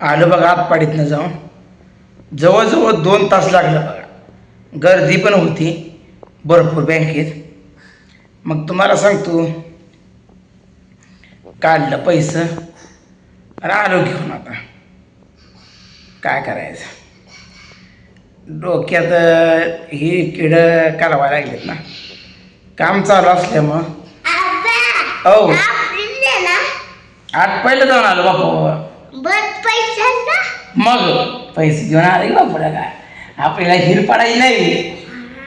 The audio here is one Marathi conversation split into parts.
आलो बघा आतपाडीतनं जाऊन. जवळजवळ दोन तास लागला बघा. गर्दी पण होती भरपूर बँकेत. मग तुम्हाला सांगतो काढलं पैसं आणि आलो घेऊन आता. काय करायचं? डोक्यात ही किड कालवा लागलीत ना. काम चालू असल्यामुळं. हो आठ पहिलं जाऊन आलो बापू. मग? पैसे घेऊन आले की बापूला काय? आपल्याला हिर पाडायची नाही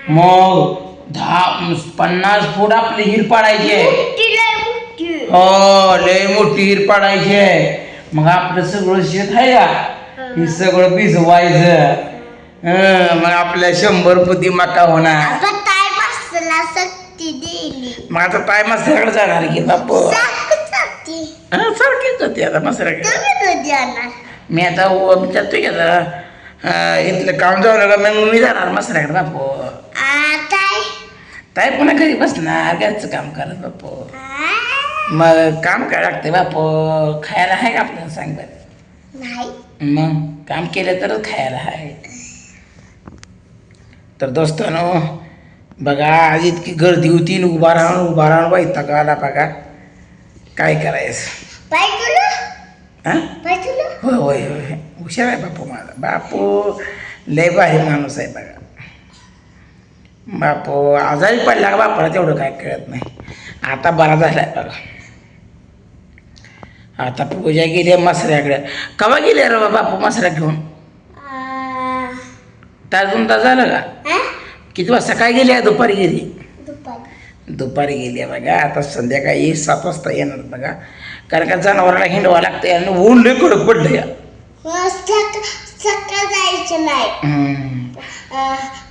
मग दहा पन्नास फूट आपली हिर पाडायची आहे हो लय मोठी हिर पाडायची आहे. मग आपलं सगळं शेत आहे का? हे. सगळं भिजवायचं. हं, मग आपल्या शंभर पुती मका होणार. मग आता ताय मसाल्याकडे जाणार की बापू. हं, सारखीच होती आता मसाल्याकडे मी आता व- मी जातोय की आता इथलं काम जाऊ नका मग मी जाणार मसाल्याकडे बापू. ताई? पुन्हा घरी बसणार घरचं काम करत बापू. मग काम काय लागते बापू? खायला आहे का आपल्याला सांग बरं? मग काम केलं तरच खायला आहे. तर दोस्तानो बघा आज इतकी गर्दी होती न उभा राहून उभा राहून वैताग आला बघा. काय करायचं? हां होय होय होय. हुशार आहे बापू माझा. बापू लय भारी माणूस आहे बघा. बापू आजारी पडला का बापाला तेवढं काय कळत नाही. आता बरा झालाय बघा. आता पूजा गेली मसऱ्याकडे. कवा गेले रे बापू मसऱ्या घेऊन? तास दोन तास झालं का? किती वाजता? काय गेली दुपारी गेली? दुपारी गेली आहे बघा. आता संध्याकाळी सात वाजता येणार बघा. कारण का जनावराला हिंडवा लागतं आणि ऊन लय कडक पडलं या जायचं नाही.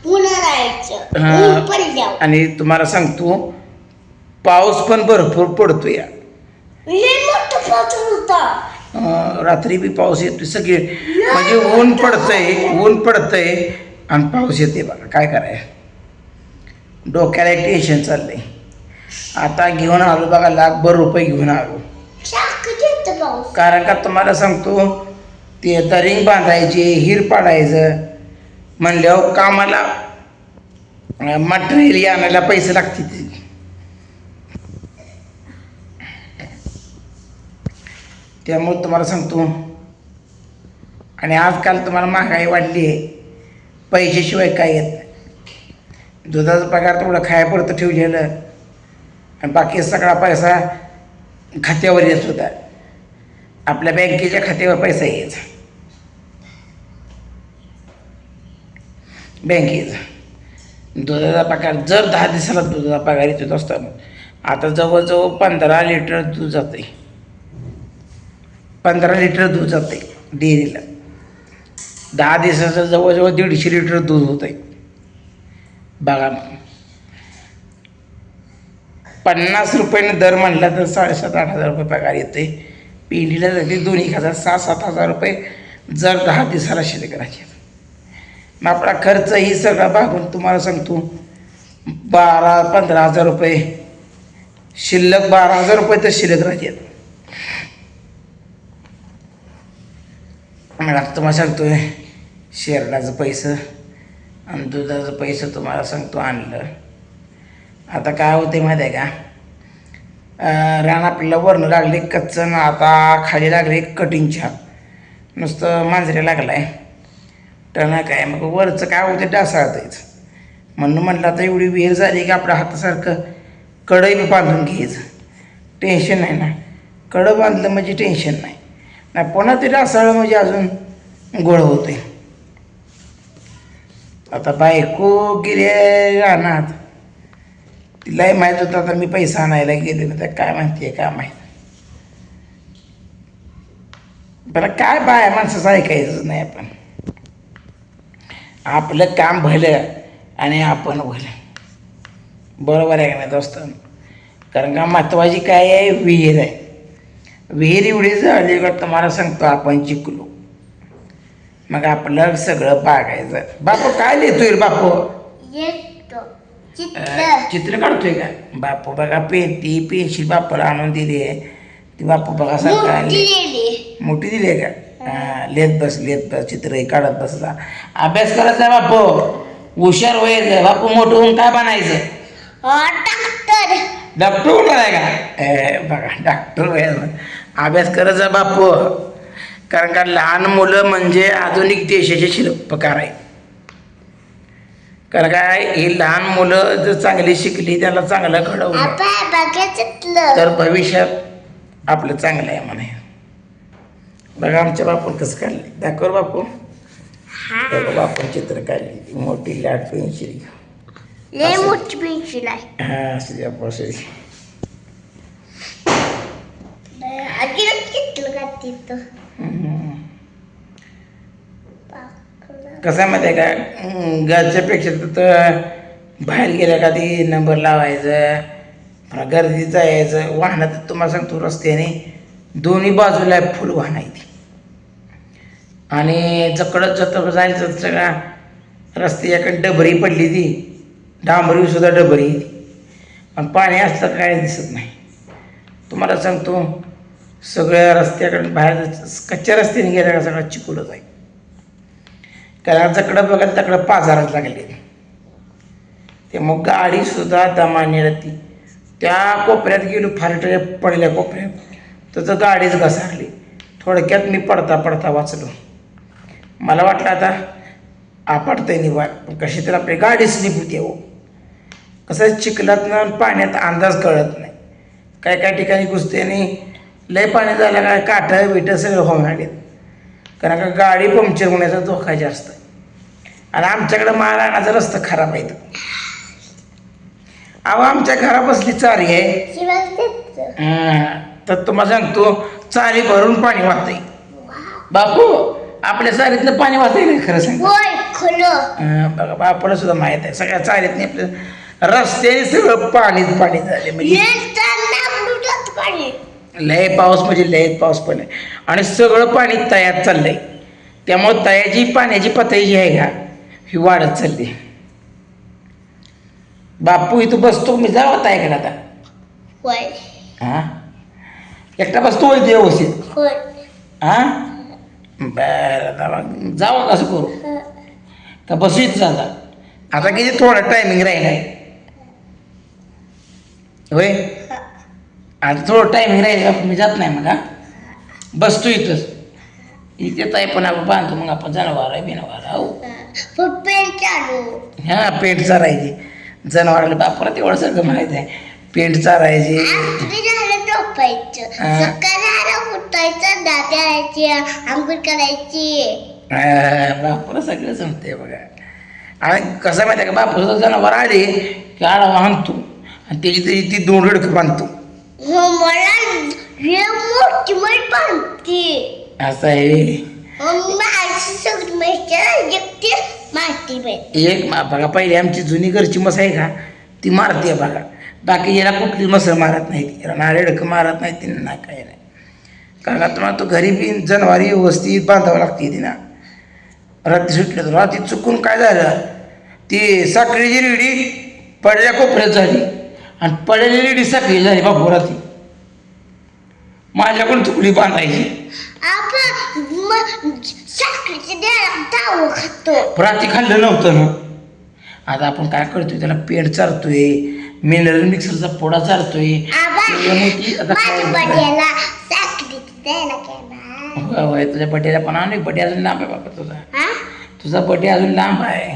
पुन्हा जायचं. आणि तुम्हाला सांगतो पाऊस पण भरपूर पडतो या रात्री बी पाऊस येतो सगळे. म्हणजे ऊन पडतंय ऊन पडतंय आणि पाऊस येते बघा काय कराय डोक्याला एक टेन्शन चाललंय. आता घेऊन आलो बघा लाखभर रुपये घेऊन आलो. कारण का तुम्हाला सांगतो ते दरिंग बांधायचे हिर पाडायचं. म्हणल्यावर कामाला मटेरियल आणायला पैसे लागतील त्यामुळे तुम्हाला सांगतो आणि आजकाल तुम्हाला महागाई वाढली आहे. पैशाशिवाय काय येत दुधाचा पगार तेवढं खायापुरतं ठेवलेलं. आणि बाकी सगळा पैसा खात्यावर येत होता. आपल्या बँकेच्या खात्यावर पैसा यायचा. बँकेचा दुधाचा पगार जर दहा दिवसाला दुधाचा पगार येतो असताना आता जवळजवळ पंधरा लिटर दूध जाते पंधरा लिटर दूध जाते डेअरीला. दहा दिवसाचं जवळजवळ दीडशे लिटर दूध होतं आहे बघा मग. पन्नास रुपयानं दर म्हणला तर साडेसात आठ हजार रुपये पगार येते पिंडीला जाते दोन एक हजार सहा सात हजार रुपये जर दहा दिवसाला शिल्लक राहते. मग आपला खर्च ही सगळा भागून तुम्हाला सांगतो. बारा पंधरा हजार रुपये. शिल्लक बारा हजार रुपये तर शिल्लक राहतात मला तुम्हाला तुम्हाला सांगतोय शेरडाचं पैसं आणि दुधाचं पैसं तुम्हाला सांगतो आणलं. आता काय होते माहिती आहे का? रान आपल्याला वरणं लागले कच्चं ना आता खाली लागले कटिंगच्या छाप नुसतं मांजरे लागला आहे टणा काय मग वरचं काय होते डासाळतायच म्हणून म्हटलं आता एवढी वेळ झाली की आपल्या हातासारखं कडई बी बांधून घ्यायचं. टेन्शन नाही ना. कडं बांधलं म्हणजे टेन्शन नाही. नाही पुन्हा ते डासाळं म्हणजे अजून गोळ होते आता बायको गिरे रानात. तिलाही माहीत होतं आता मी पैसा आणायला गेले ना तर काय माहिती आहे काय माहीत बरं काय बाय माणसाचं ऐकायचं नाही आपण. आपलं काम भलं आणि आपण भलं. बरोबर आहे का नाही दोस्त? कारण का महत्त्वाची काय आहे विहीर आहे. विहीर एवढी झाली का तुम्हाला सांगतो आपण जिंकलो. मग आपलं सगळं बागायचं. बापू काय लिहितोय बापू? चित्र. काढतोय का? बापू बघा पेटी पेन्सिल बापूला आणून दिली आहे. ती बापू बघा लिहिली मोठी दिली आहे का? हा, लिहित बस लिहित बस चित्र काढत बसला अभ्यास करायचा बापू. हुशार व्हायचं बापू मोठं होऊन काय बनायचं? डॉक्टर डॉक्टर होणार आहे का? ए, बघा डॉक्टर व्हायचं अभ्यास करायचा बापू. कारण का लहान मुलं म्हणजे आधुनिक देशाचे शिल्पकार आहे कारण काय ही लहान मुलं जर चांगली शिकली त्याला चांगलं घडवलं आपण तर भविष्यात आपलं चांगलं आहे म्हणे. बघा आमच्या बापून कसं काढले दाखव बापू. बघा बापून चित्र काढली. मोठी लाट पेन्सिल. लय मोठी पेन्सिल आहे. हा असं कसं आहे माहिती आहे का घरच्यापेक्षा तर बाहेर गेल्या का ती नंबर लावायचं गर्दीचं यायचं वाहनात तुम्हाला सांगतो रस्त्याने दोन्ही बाजूला फुल वाहन आहे ती आणि जकडत जत जायचं सगळा रस्त्याकडे डबरी पडली ती. डांबरीसुद्धा डबरी. ती पण पाणी असलं काय दिसत नाही. तुम्हाला सांगतो सगळ्या रस्त्याकडे बाहेर कच्च्या रस्त्याने गेल्या का सगळा चिकुलच आहे. त्याला जकडं बघत तकडं पाजारात लागले. ते मग गाडीसुद्धा दमाने राहती त्या कोपऱ्यात गेलो फारटे पडल्या कोपऱ्यात. तर गाडीच घसारली. थोडक्यात मी पडता पडता वाचलो. मला वाटलं आता आपटतंय निवा पण कशी तर आपली गाडी स्लिप होती हो कसं चिखलातनं पाण्यात अंदाज कळत नाही. काय काय ठिकाणी कुस्त्याने लय पाणी झालं काय काठं बिठं सगळं होऊन आलेत. कारण का गाडी पंक्चर होण्याचा धोका जास्त. आहे आणि आमच्याकडं महाराणाचा रस्ता खराब आहे अहो आमच्या घरापासली चारी आहे. हं, तर तुम्हाला सांगतो चारी भरून पाणी वाहतंय. बापू आपल्या चारीतलं पाणी वाहतंय ना खरं सांग होय हं, बघा बापूला सुद्धा माहीत आहे. सगळ्या चारीतनी आपलं रस्त्याने सगळं पाणीच पाणी झाले म्हणजे लय पाऊस म्हणजे लय पाऊस पण आहे. आणि सगळं पाणी तयात चाललंय. त्यामुळं तयाची पाण्याची पातळी जी आहे का ही वाढत चालली. बापू इथं बसतो मी ताईकडे आता? होय. हा? एकटा बसतो होय ते व्यवस्थित? होय. हा? बरं आता मग जावं कसं करू? का बसू इथं जाता आता. किती थोडा टायमिंग राहिला आहे होय? आता थोडं टायमिंग राहिलं का मी जात नाही मग हा बसतो इथंच. इथे ताई पण आपण बांधतो मग आपण जनावर आहे बिनावर हो चालू हा पेंट चारायची. जनावराला बापाला तेवढं सगळं माहीत आहे. पेंट चारायची. हा. दात करायची आंघोळ करायची. बापूला सगळं जमते बघा. आणि कसं माहिती आहे का बापू सुद्धा जनावर आले की आडवा आणतो. आणि त्याची त्याची ती दोन रडकं बांधतो. हो मला लय मोठी बांधते असं आहे? एक मा बघा पहिली आमची जुनी घरची मस आहे का? ती मारते बघा. बाकी याला कुठली मसर मारत नाही याला मारत नाही ती ना काय नाही. कारण का तुम्हाला तो घरी बी जनावरी व्यवस्थित बांधावं लागते ती ना रात्री सुटलं तर रात्री चुकून काय झालं? ती साखळीची रेडी पडल्या कोपऱ्यात झाली. आणि पडलेली साखळी झाली बापू रात्री माझ्याकडून चुकली बांधायची. आपण साखरेच्या दाव खातो. रात्री खाल्लं नव्हतं ना. आता आपण काय करतोय त्याला पेंट चारतोय मिनरल मिक्सरचा पोडा चारतोय. आबा त्यामुळे ती आता काय माझ्या बड्याला साखरेच्या द्यायला केला होय, होय तुझ्या बड्डेला पण अनेक बड्डे अजून लांब आहे बाबा तुझा. हा? तुझा बड्डे अजून लांब आहे.